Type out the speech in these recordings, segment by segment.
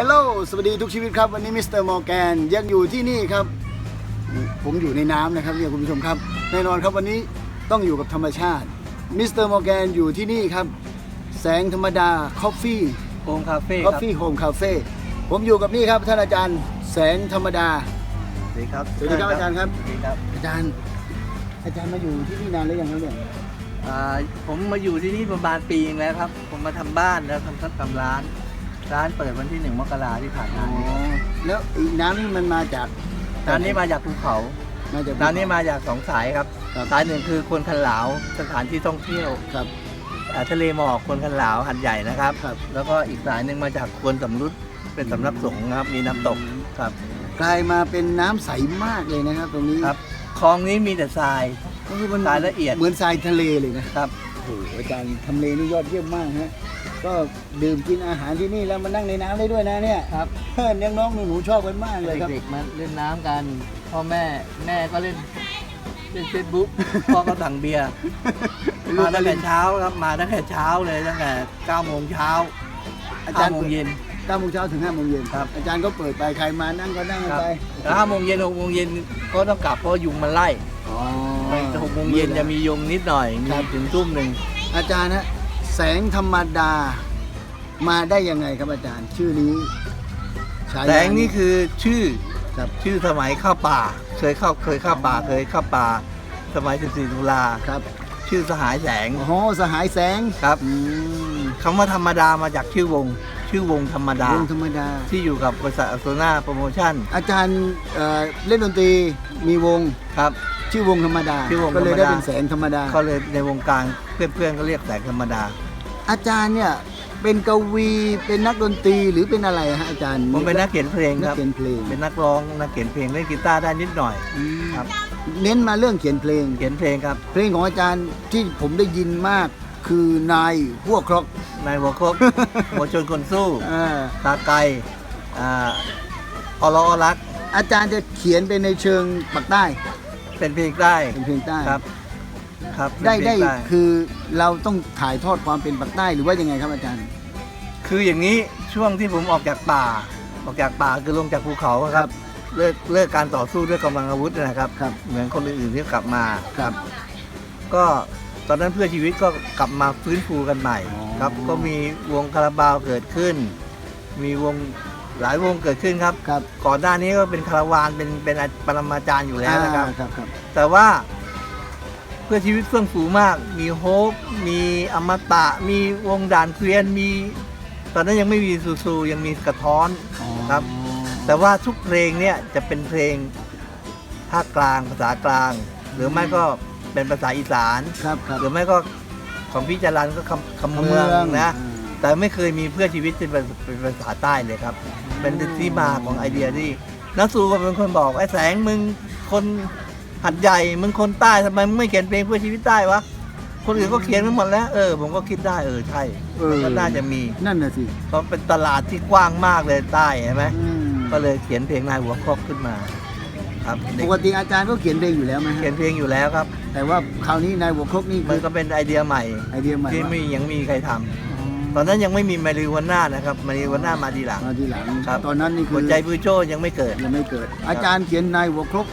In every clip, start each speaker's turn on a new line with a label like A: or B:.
A: ฮัลโหลสวัสดีทุกชีวิตครับ วันนี้มิสเตอร์มอร์แกนยังอยู่ที่นี่ครับ ผมอยู่ในน้ำนะครับเนี่ยคุณผู้ชมครับ แน่นอนครับวันนี้ต้องอยู่กับธรรมชาติมิสเตอร์มอร์แกนอยู่ที่นี่ครับ แสงธรรมดาคอฟฟี่
B: โฮมคาเฟ่
A: ค
B: ค
A: อ
B: รั
A: ฟ
B: บ
A: ฟี่โฮมคาเฟ่ผมอยู่กับนี่ครับท่านอาจารย์แสงธรรมดา
B: สวัสดีครับ
A: สวัสดีครับอาจารย์ครับ
B: สวัสดีครับ
A: อาจารย์ อาจารย์มาอยู่ที่นี่นานหรือยังครับเนี่ย
B: อ่าผมมาอยู่ที่นี่ประมาณปีนึงแล้วครับ ผมมาทำบ้านแล้วทำทำร้าน ร้านเปิดวันที่หนึ่งมกราที่ผ่านมา
A: อ๋อแล้วอีกน้ำนี่มันมาจาก
B: ร้านนี้มาจากภูเขา
A: มาจาก
B: ร้านนี้มาจากสองสายครับ
A: ครับ
B: สายหนึ่งคือคนคันหลาวสถานที่ท่องเที่ยว
A: ครับ
B: อ่าทะเลหมอกคนคันหลาวหันใหญ่นะครับ
A: ครับ
B: แล้วก็อีกสายหนึ่งมาจากควนสำรุดเป็นสำนักสงฆ์ครับมีน้ำตกครับ
A: กลายมาเป็นน้ำใสมากเลยนะครับ ตรงนี้
B: ครับคลองนี้มีแต่ทราย
A: ก็คือมัน
B: ทรายละเอียด
A: เหมือนทรายทะเลเลยนะครับ โอ้โหอาจารย์ทำเลนี่ยอดเยี่ยมมากฮะ ก็ดื่มกินอาหารที่นี่แล้วมานั่งในน้ำได้ด้วยนะเนี่ย
B: ครับ
A: เพื่อนเลี้ยงน้องหนูๆชอบกันมากเลยครับ
B: เด็กๆมาเล่นน้ำกัน พ่อแม่แม่ก็เล่นเล่นเฟซบุ๊ก พ่อก็สั่งเบียร์
A: ลู
B: มาก
A: ก็
B: ตั้ง
A: เล่
B: แต่
A: น
B: เช้าครับมาตั้งแต่เช้าเลยตั้งแต่9โมงเช้า
A: อาจารย์
B: 5โมงเย็น
A: เก้าโมงเช้าถึงห้าโมงเย็น
B: ครับ
A: อาจารย์ก็เปิดไปใครมานั่งก็นั่งกัน
B: ครับ
A: ไป
B: แล้ว5โมงเย็น6โมงเย็นก็ต้องกลับเพราะยุงมันไล่
A: อ๋อ
B: หกโมงเย็นจะมียุงนิดหน่อยมี
A: ครับ
B: ถึงทุ่มหนึ่ง
A: อาจารย์ฮะ แสงธรรมดามาได้ยังไงครับอาจารย์ ชื่อนี้ฉายา
B: แสงนี่คือชื่อ
A: ครับ
B: ชื่อสมัยเข้าป่า เคยเข้าเคยเข้าป่าเคยเข้าป่า สมัย 14ตุลา
A: ครับ
B: ชื่อสหายแสง
A: โอ้โหสหายแสง
B: ครับ
A: อืม
B: คำว่าธรรมดามาจากชื่อวง ชื่อวงธรรมดา
A: วงธรรมดา
B: ที่อยู่กับบริษัทอัโซนาโปรโมชั่น
A: อาจารย์เอ่อเล่นดนตรีมีวง
B: ครับ
A: ชื่อวงธรรมดา
B: ชื่อวง
A: ก็เลยได้
B: ธรรมดา
A: เป็นแสงธรรมดา
B: เขาเลยในวงการเพื่อนๆก็เรียกแสงธรรมดา
A: อาจารย์เนี่ยเป็นกวีเป็นนักดนตรีหรือเป็นอะไรฮะอาจารย์
B: ผมเป็นนักเขียนเพลง
A: นั
B: ค
A: ก
B: รับ
A: เขียนเพลง
B: เป็นนักร้องนักเขียนเพลงเล่นกีตาร์ได้นิดหน่อย
A: อืม
B: ครับ
A: เน้นมาเรื่องเขียนเพลง
B: เขียนเพลงครับ
A: เพลงของอาจารย์ที่ผมได้ยินมากคือนายพวกครก
B: นายหัวครบหัวชนคนสู้
A: อ่า
B: ตาไกลอ่าอลออรัก
A: อาจารย์จะเขียนเป็นในเชิงปักใต้
B: เป็นเพลงใต้
A: เป็นเพลงใต้
B: ครับ ครับเป็น
A: ได้
B: เพลง
A: ได้
B: ใต้
A: คือเราต้องถ่ายทอดความเป็นปักใต้หรือว่ายังไงครับอาจารย์
B: คืออย่างนี้ช่วงที่ผมออกจากป่า ออกจากป่าคือลงจากภูเขาอะครับเลิกเลิกการต่อสู้ด้วยกำลังอาวุธนะครับ
A: ครับ
B: เหมือนคนอื่นๆที่กลับมา
A: ครับ
B: ก็ตอนนั้นเพื่อชีวิตก็กลับมาฟื้นฟูกันใหม่
A: อ๋อ
B: ครับ ก็มีวงคาราบาวเกิดขึ้น มีวงหลายวงเกิดขึ้นครับ
A: ครับ
B: ก่อนหน้านี้ก็เป็นคาราวานเป็นเป็นปรมาจารย์อยู่แล้วนะครับ
A: อ่าครับครับ
B: แต่ว่า เพื่อชีวิตเฟื่องฟูมาก มีโฮปมีอมตะ มีวงด่านเกวียนมี ตอนนั้นยังไม่มีซูซูยังมีกระท้อน
A: อ๋อ
B: ครับ แต่ว่าทุกเพลงเนี่ยจะเป็นเพลงภาคกลางภาษากลาง หรือไม่ก็เป็นภาษาอีสาน
A: ครับครับ
B: หรือไม่ก็ของพี่จรันก็คำคำเมืองนะ แต่ไม่เคยมีเพื่อชีวิตเป็นภาเป็นภาษาใต้เลยครับ เป็นที่มาของไอเดียที่นักสูก็เป็นคนบอกไอ้แสงมึงคน หัดใหญ่มึงคนใต้ทำไมมึงไม่เขียนเพลงเพื่อชีวิตใต้วะคนอื่นก็เขียนกันหมดแล้วเออผมก็คิดได้เออใช่
A: เออ
B: ก็น่าจะมี
A: นั่นน่ะสิ
B: เพราะเป็นตลาดที่กว้างมากเลยใต้ใช่ไหม
A: อืม
B: ก็เลยเขียนเพลงนายหัวครอบขึ้นมา ครับเด็
A: ป
B: ก
A: กติอาจารย์ก็เขียนเพลงอยู่แล้วไหมฮะ
B: เขียนเพลงอยู่แล้วครับ
A: แต่ว่าคราวนี้นายหัวครกนี่
B: มั
A: คื
B: น
A: อ
B: ก็เป็นไอเดียใหม่
A: ไอเดียใหม่
B: ที่
A: ว่า
B: ไม่ยังมีใครทำตอนนั้นยังไม่มีมาริวาน่านะครับมาริวาน่ามาทีหลัง
A: มาทีหลัง
B: ครับ
A: ตอนนั้นนี่คื
B: หัว
A: อ
B: ใจพือโจยังไม่เกิด
A: ยังไม่เกิด อาจารย์เขียนนายหัวครก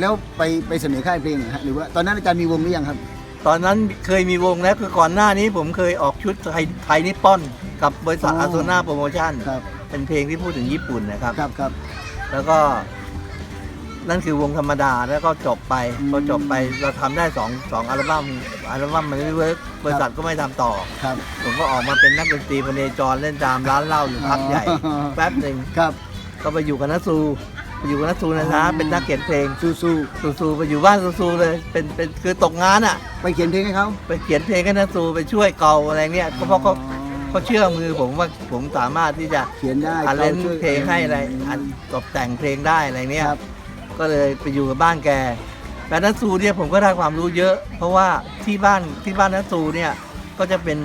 A: แล้วไปไปเสนอค่ายเพลงเหรอฮะหรือว่าตอนนั้นอาจารย์มีวงหรือยังครับ
B: ตอนนั้นเคยมีวงแล้วคือก่อนหน้านี้ผมเคยออกชุดไทยไทยนิปปอนกับบริษัท
A: อ๋อ
B: อาโซนาโปรโมชั่น
A: ครับ
B: เป็นเพลงที่พูดถึงญี่ปุ่นนะครับ
A: ครับครับ
B: แล้วก็นั่นคือวงธรรมดาแล้วก็จบไป
A: อืม
B: พอจบไปเราทำได้สองสองอัลบั้มอัลบั้มมันไม่เวิร์กบริษัทก็ไม่ทำต่อ
A: ครับ
B: ผมก็ออกมาเป็นนักดนตรีพเนจรเล่นตามร้านเหล้าอยู่พักใหญ่
A: อ๋อ
B: แป๊บหนึ่ง
A: ครับ
B: ก็ไปอยู่กับนัสู ไปอยู่กับนัสูนะนะเป็นนักเขียนเพลง
A: สู้สู้
B: ซูซูไปอยู่บ้านซูซูเลย เป็นเป็นคือตกงานอะ
A: ไปเขียนเพลงให้เขา
B: ไปเขียนเพลงให้นัสูไปช่วยเกาอะไรเงี้ยก็เพราะเขา
A: อ๋อ
B: เขาเชื่อมือผมว่าผมสามารถที่จะ
A: เขียนได้
B: อันเล่น
A: ขาช่วย
B: เพลงให้อะไรอันตกแต่งเพลงได้อะไรเนี้ย
A: ครับ
B: ก็เลยไปอยู่กับบ้านแกแต่นัสูเนี่ยผมก็ได้ความรู้เยอะ เพราะว่าที่บ้านที่บ้านนัสูเนี่ยก็จะเป็น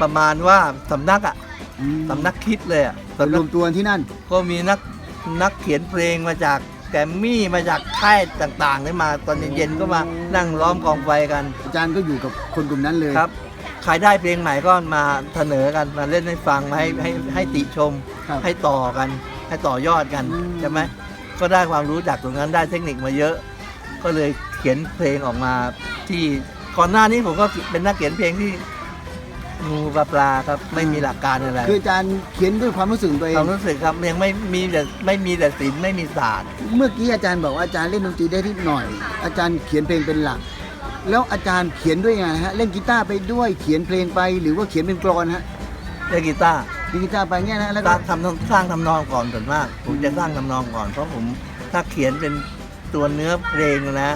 B: ประมาณว่าสำนักอะ
A: อืม
B: สำนักคิดเลยอะ
A: ไปรวมตัวที่นั่น
B: ก็มีนัก นักเขียนเพลงมาจากแกรมมี่มาจากค่ายต่างๆได้มาตอนเย็นๆก็มานั่งล้อมกองไฟกัน
A: อาจารย์ก็อยู่กับคนกลุ่มนั้นเลย
B: ครับใครได้เพลงใหม่ก็มาเสนอกันมาเล่นให้ฟังมาให้ให้ให้ติชม
A: ครับ
B: ให้ต่อกัน ให้ต่อยอดกัน
A: อืม
B: ใช่ไหมก็ได้ความรู้จากตรงนั้นได้เทคนิคมาเยอะ ก็เลยเขียนเพลงออกมาที่ก่อนหน้านี้ผมก็เป็นนักเขียนเพลงที่ งูปลาปลาครับไม่มีหลักการอะไร
A: คืออาจารย์เขียนด้วยความรู้สึกตัวเอ
B: ค
A: ง
B: วามรู้สึกครับยังไม่มีแต่ไม่มีแต่ศิลป์ไม่มีศาสตร์
A: เมื่อกี้อาจารย์บอกว่าอาจารย์เล่นดนตรีได้นิดหน่อย อาจารย์เขียนเพลงเป็นหลัก แล้วอาจารย์เขียนด้วยไงฮะเล่นกีตาร์ไปด้วยเขียนเพลงไป หรือว่าเขียนเป็นกลอนฮะ
B: เล่นกีตาร์
A: เล่นกีตาร์ไปเงี้ยนะแล้ว
B: ส
A: ก็
B: ร้างทำสร้างทำนองก่อนส่วนมาก ผมจะสร้างทำนองก่อนเพราะผมถ้าเขียนเป็นตัวเนื้อเพลงนะ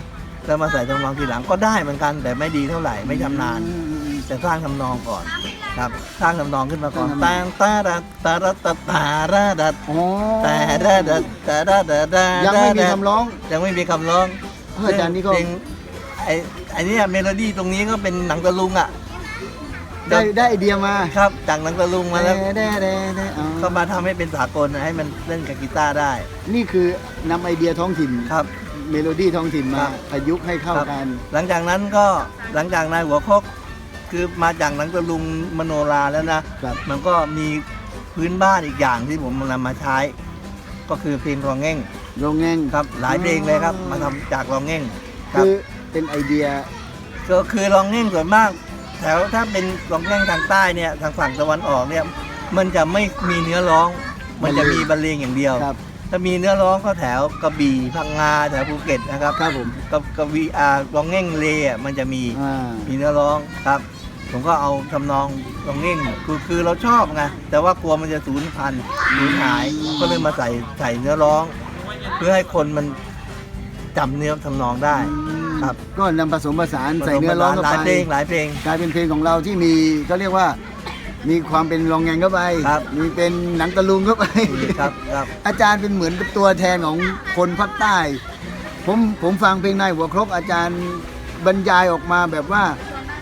B: แล้วมาใส่ทำนองทีหลังก็ได้เหมือนกันแต่ไม่ดีเท่าไหร่ไม่ชำนาญ
A: อืมอืมอืม
B: จะสร้างทำนองก่อนครับ สร้างทำนองขึ้นมาก่อนตาตาดาตาตาตาดาดาตาดาดาตาดาดาดา
A: ยังไม่มีคำร้อง
B: ยังไม่มีคำร้อง
A: เฮ้ยอาจารย์นี่ก็
B: เพลงไอ้ไอเนี้ยเมโลดี้ตรงนี้ก็เป็นหนังตะลุงอะ
A: ได้ได้ไอเดียมา
B: ครับจากหนังตะลุงมาแล้วก็มาทำให้เป็นสากลนะให้มันเล่นกับกีตาร์ได้
A: นี่คือนำไอเดียท้องถิ่น
B: ครับ
A: เมโลดี้ท้องถิ่นมาค
B: รับ
A: ประยุกต์ให้เข้ากัน
B: หลังจากนั้นก็หลังจากนายหัวคก คือมาจากหนังตะลุงมโนราแล้วนะ
A: ครับ
B: มันก็มีพื้นบ้านอีกอย่างที่ผมนำมาใช้ ก็คือเพลงรองเง่ง
A: โรงแงง
B: ครับ หลายเพลงเลยครับ มาทำจากรองเง่งครั
A: คื
B: บ
A: อเป็นไอเดีย
B: ก็คือรองเง่งส่วนมาก แถวถ้าเป็นรองเง่งทางใต้เนี่ยทางฝั่งตะวันออกเนี่ยมันจะไม่มีเนื้อร้อง มันจะมีบรรเลงอย่างเดียว
A: ครับ
B: ถ้ามีเนื้อร้องก็แถวกระบี่พังงาแถวภูเก็ตนะครับ
A: ครับผม
B: กับกระบี่อ่ารองเง่งเลอะมันจะมี
A: อ่า
B: มีเนื้อร้องครับ ผมก็เอาทำนองลองเง่งคือคือเราชอบไงแต่ว่ากลัวมันจะสูญพันธุ์สูญหายก็เลยมาใส่ใส่เนื้อร้อง เพื่อให้คนมันจำเนื้อทำนองได้ ครับ
A: ก็นำผสมผสานใส่เนื้อร้องเข้า
B: หลาย
A: ไป
B: เพลงหลายเพลง
A: กลายเป็นเพลงของเราที่มีก็เรียกว่า มีความเป็นรองแงงเข้าไป
B: ครับ
A: มีเป็นหนังตะลุงเข้าไป
B: ครับครับ
A: อาจารย์เป็นเหมือนกับตัวแทนของคนภาคใต้ ผมผมฟังเพลงนายหัวครกอาจารย์บรรยายออกมาแบบว่า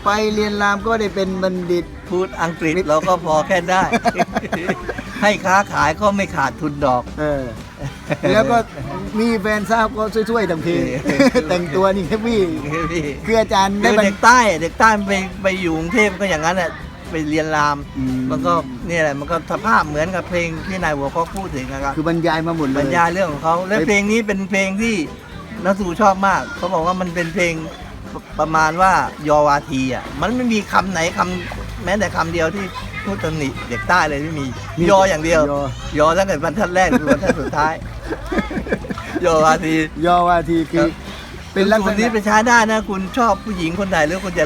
A: ไปเรียนรามก็ได้เป็นบัณฑิต
B: พูดอังกฤษเราก็พอแค่ได้ ให้ค้าขายก็ไม่ขาดทุนดอก
A: เออ แล้วก็มีแฟนทราบก็ช่วยๆทำเพลงแต่งตัวนี่แค่วี่คืออาจารย์
B: คื
A: ได้
B: อบ
A: รร
B: เด็กใต้ เด็กใต้ไปไปอยู่กรุงเทพก็อย่างนั้นแหละไปเรียนราม
A: อืม
B: มันก็เนี่ยแหละมันก็สภาพเหมือนกับเพลงที่นายหัวเขาพูดถึงนะครับ
A: คือบรรยายมาหมดเล
B: บร
A: ย
B: รยายเรื่องของเขาและ
A: ไป
B: เพลงนี้เป็นเพลงที่นักสูชอบมาก เขาบอกว่ามันเป็นเพลง ปประมาณว่ายอวาทีอะมันไม่มีคำไหนคำแม้แต่คำเดียวที่พูดตำหนิเด็กใต้เลยไม่มียออย่างเดียว
A: ยอ
B: ยอตั้งแต่บรรทัดแรกถึงบรรทัดสุดท้าย ยอวาที
A: ยอวาทีคือเป็นลักษ
B: สูตรนี้
A: ณะ
B: ไปใช้ได้นะ คุณชอบผู้หญิงคนไหนหรือคุณจะ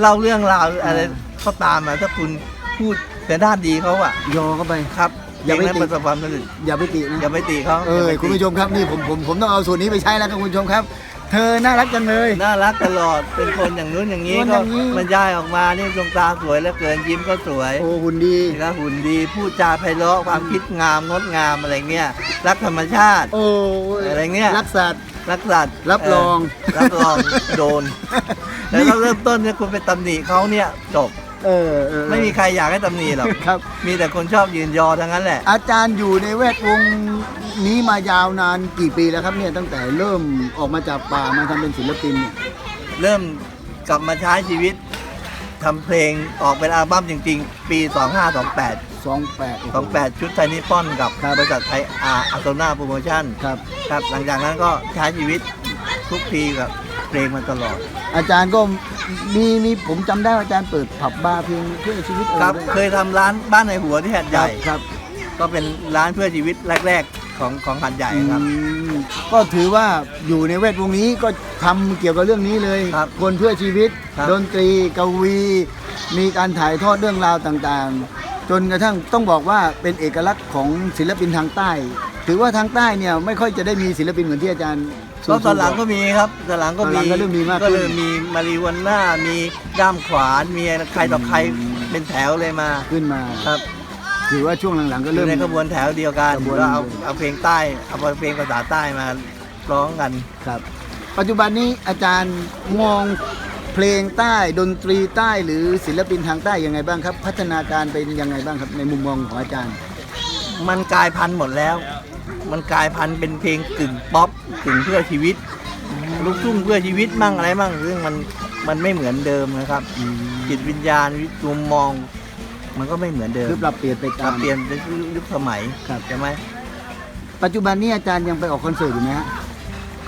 B: เล่าเรื่องราวอะไรก็ตามมาถ้าคุณพูดแต่ด้านดีเขาอะ
A: ยอเข้าไป
B: ครับอย่
A: อา
B: ย่าง
A: ไป
B: นั้น
A: ติ
B: ประสบความสำเร็จ
A: อย่าไปตินะ
B: อย่าไปตีเขา
A: เออ
B: อ ย่าไปติ
A: คุณผู้ชมครับนี่ผมผมผมต้องเอาสูตรนี้ไปใช้แล้วครับคุณผู้ชมครับ เธอน่ารักจังเลย
B: น่ารักตลอด เป็นคนอย่างนู้นอย่างนี้
A: คนอ
B: ก็
A: ย่างนี้
B: มันย้ายออกมานี่ดวงตาสวยแล้วเกินยิ้มก็สวย
A: โอ้หุ่นดี
B: นะหุ่นดีพูดจาไพเราะความคิดงามงดงามอะไรเงี้ยรักธรรมชาติ
A: โอ้ย
B: อะไรเงี้ย
A: รักสัตว์
B: รักสัตว์
A: รับรอง
B: เรับรองโดน แล้วเราเริ่มต้นเนี่ยคุณไปตำหนิเขาเนี่ยจบ
A: เออเออ
B: ไม่มีใครอยากให้ตำหนิหรอก
A: ครับ
B: มีแต่คนชอบยืนยอทั้งนั้นแหละ
A: อาจารย์อยู่ในแวดวงนี้มายาวนานกี่ปีแล้วครับเนี่ยตั้งแต่เริ่มออกมาจากป่ามาทำเป็นศิลปินเนี่ย
B: เริ่มกลับมาใช้ชีวิตทำเพลงออกเป็นอัลบั้มจริง ๆ ปี 2528
A: สองแปด
B: 28 ชุดไทยนิปปอนกับ
A: ครับ
B: บริษัทไทยอาอัตโนาโปรโมชั่น
A: ครับ
B: ครับหลังจากนั้นก็ใช้ชีวิตทุกปีกับเพล งมาตลอด
A: อาจารย์ก็มีมีผมจำได้ว่าอาจารย์เปิดผับบาร์เพลงเพื่อชีวิตเออ
B: ครับ
A: ด้วย
B: เคยทำร้านบ้านในหัวที่หัดใหญ่
A: ครับ
B: ก็เป็นร้านเพื่อชีวิตแรก ๆ ของของหัดใหญ่ครับ
A: อืมก็ถือว่าอยู่ในแวดวงนี้ก็ทำเกี่ยวกับเรื่องนี้เลย
B: ครับ
A: คนเพื่อชีวิต
B: ครับ
A: ดนตรีกวี มีการถ่ายทอดเรื่องราวต่างๆ จนกระทั่งต้องบอกว่าเป็นเอกลักษณ์ของศิลปินทางใต้ ถือว่าทางใต้เนี่ยไม่ค่อยจะได้มีศิลปินเหมือนที่อาจารย์
B: ก็ตอนหลังก็มีครับตอนหลังก็
A: ตอนหลั
B: มี
A: งก็เริ่มมีมากขึ้น
B: ก็เลยมีมาริวันน่ามีด้ามขวานมีใครต่อใคร
A: อืม
B: เป็นแถวเลยมา
A: ขึ้นมา
B: ครับ
A: ถือว่าช่วงหลังๆก็
B: อ
A: เริ่
B: ยู่
A: ม
B: ในขบวนแถวเดียวกัน
A: ขบวน
B: แล้วเอาเอาเพลงใต้เอาเพลงภาษาใต้มาร้องกัน
A: ครับ ปัจจุบันนี้อาจารย์มองเพลงใต้ดนตรีใต้หรือศิลปินทางใต้ยังไงบ้างครับ พัฒนาการเป็นยังไงบ้างครับในมุมมองของอาจารย์
B: มันกลายพันธุ์หมดแล้ว มันกลายพันธุ์เป็นเพลงกึ่งป๊อปกึ่งเพื่อชีวิต ลูกทุ่งเพื่อชีวิตมั่งอะไรมั่งซึ่งมันมันไม่เหมือนเดิมนะครับจิตวิญญาณวิมุมมอง มันก็ไม่เหมือนเดิม
A: คือปรับเปลี่ยนไป
B: ค
A: ตา
B: รับ
A: ม
B: เปลี่ยนเป็นยุคสมัย
A: ครับ
B: ใช่ไหม
A: ปัจจุบันนี้อาจารย์ยังไปออกคอนเสิร์ตอยู่ไหมฮะ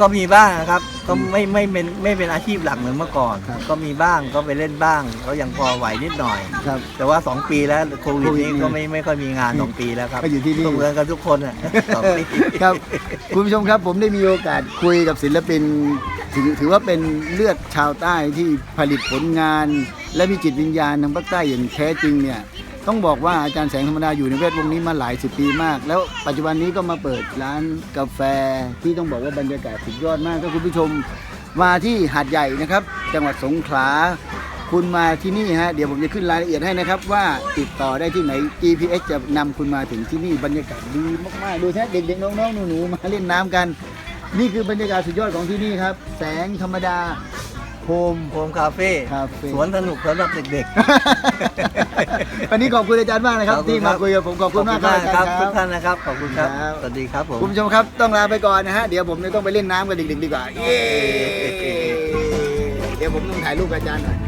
B: ก็มีบ้างนะครับ ก็ไม่ไม่เป็นไม่เป็นอาชีพหลักเหมือนเมื่อก่อน
A: ครับ
B: ก็มีบ้างก็ไปเล่นบ้างก็ยังพอไหวนิดหน่อย
A: ครับ
B: แต่ว่า 2 ปีแล้วโควิด
A: โควิด
B: นี้ก็ไม่ไม่ค่อยมีงาน 2 ปีแล้วครับ
A: ก็อยู่ที่นี่
B: ก็เหมือนกันทุกคนอะสองปี
A: ครับคุณผู้ชมครับผมได้มีโอกาสคุยกับศิลปินถือถือว่าเป็นเลือดชาวใต้ที่ผลิตผลงาน และมีจิตวิญญาณทางภาคใต้อย่างแท้จริงเนี่ย ต้องบอกว่าอาจารย์แสงธรรมดาอยู่ในแวดวงนี้มาหลายสิบปีมาก แล้วปัจจุบันนี้ก็มาเปิดร้านกาแฟที่ต้องบอกว่าบรรยากาศสุดยอดมากถ้าคุณผู้ชมมาที่หาดใหญ่นะครับ จังหวัดสงขลาคุณมาที่นี่ฮะเดี๋ยวผมจะขึ้นรายละเอียดให้นะครับว่าติดต่อได้ที่ไหน GPS จะนำคุณมาถึงที่นี่บรรยากาศดีมากๆ ดูแท้เด็กๆน้องๆหนูๆมาเล่นน้ำกัน นี่คือบรรยากาศสุดยอดของที่นี่ครับ แสงธรรมดา โฮม
B: โฮมคาเฟ่
A: คาเฟ่
B: สวนสนุกสำหรับเด็ก
A: วันนี้ขอบคุณอาจารย์มากนะครับ
B: ขอบคุณ
A: ที่มา
B: ครับ
A: คุยกับผมขอบ
B: ๆ
A: คุณมากครับอาจารย์
B: ทุ
A: ค
B: ก
A: รับ
B: ท่านนะครับ ขอบคุณครับ
A: ครับ
B: สวัสดีครับผม
A: คุณผู้ชมครับต้องลาไปก่อนนะฮะเดี๋ยวผมเนี่ยต้องไปเล่นน้ำกับเด็กๆดีกว่าเย้เดี๋ยวผมต้องถ่ายรูปกับอาจารย์หน่อย